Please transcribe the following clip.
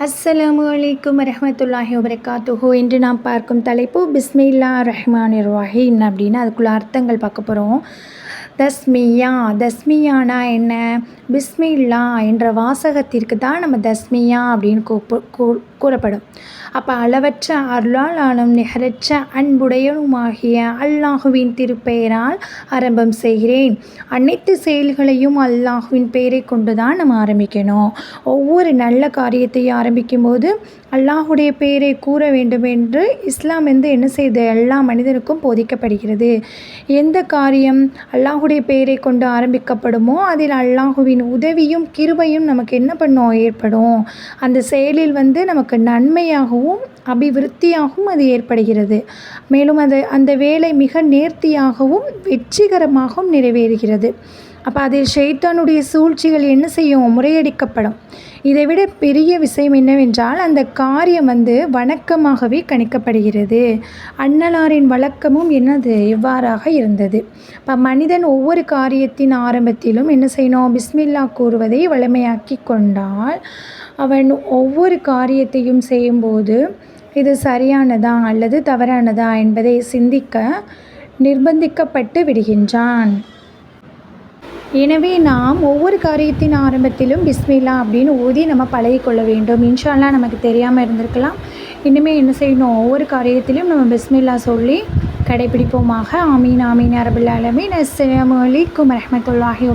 அஸ்ஸலாமு அலைக்கும் வரமத்துல்லாஹி வபரகாத்துஹு. இன்று நாம் பார்க்கும் தலைப்பு பிஸ்மில்லா ரஹ்மான் ரஹீம் அப்படின்னு அதுக்குள்ள அர்த்தங்கள் பார்க்க போகிறோம் தஸ்மியா தஸ்மியானா என்ன? பிஸ்மில்லா என்ற வாசகத்திற்கு தான் நம்ம தஸ்மியா அப்படின்னு கூப்பு கூறப்படும். அப்போ அளவற்ற அருளாளானும் நிகரற்ற அன்புடையனுமாகிய அல்லாஹுவின் திருப்பெயரால் ஆரம்பம் செய்கிறேன். அனைத்து செயல்களையும் அல்லாஹுவின் பெயரை கொண்டு தான் நம்ம ஆரம்பிக்கணும். ஒவ்வொரு நல்ல காரியத்தையும் ஆரம்பிக்கும் போது அல்லாஹுடைய பெயரை கூற வேண்டும் என்று இஸ்லாம் வந்து என்ன செய்த? எல்லா மனிதனுக்கும் போதிக்கப்படுகிறது. எந்த காரியம் அல்லாஹுடைய பெயரை கொண்டு ஆரம்பிக்கப்படுமோ அதில் அல்லாஹுவின் உதவியும் கிருபையும் நமக்கு என்ன பண்ணும்? ஏற்படும். அந்த செயலில் வந்து நமக்கு நன்மையாகவும் அபிவிருத்தியாகவும் அது ஏற்படுகிறது. மேலும் அது அந்த வேலை மிக நேர்த்தியாகவும் வெற்றிகரமாகவும் நிறைவேறுகிறது. அப்போ அதில் ஷெய்தானுடைய சூழ்ச்சிகள் என்ன செய்யும்? முறையடிக்கப்படும். இதை விட பெரிய விஷயம் என்னவென்றால் அந்த காரியம் வந்து வணக்கமாகவே கணிக்கப்படுகிறது. அன்னலாரின் வழக்கமும் என்னது? இவ்வாறாக இருந்தது. இப்போ மனிதன் ஒவ்வொரு காரியத்தின் ஆரம்பத்திலும் என்ன செய்யணும்? பிஸ்மில்லா கூறுவதை வளமையாக்கி கொண்டால் அவன் ஒவ்வொரு காரியத்தையும் செய்யும்போது இது சரியானதா? அல்லது தவறானதா? என்பதை சிந்திக்க நிர்பந்திக்கப்பட்டு விடுகின்றான். எனவே நாம் ஒவ்வொரு காரியத்தின் ஆரம்பத்திலும் பிஸ்மில்லா அப்படின்னு ஓதி நம்ம பழகிக்கொள்ள வேண்டும். இன்ஷால்லாம் நமக்கு தெரியாமல் இருந்திருக்கலாம். இனிமேல் என்ன செய்யணும்? ஒவ்வொரு காரியத்திலும் நம்ம பிஸ்மில்லா சொல்லி கடைபிடிப்போமாக. ஆமீன் ஆமீன் அரபுல்லாலமீன் அஸ்லாம் அஸ்ஸலாமு ரஹமத்துல்லாஹி வரஹ்மத்துல்லாஹி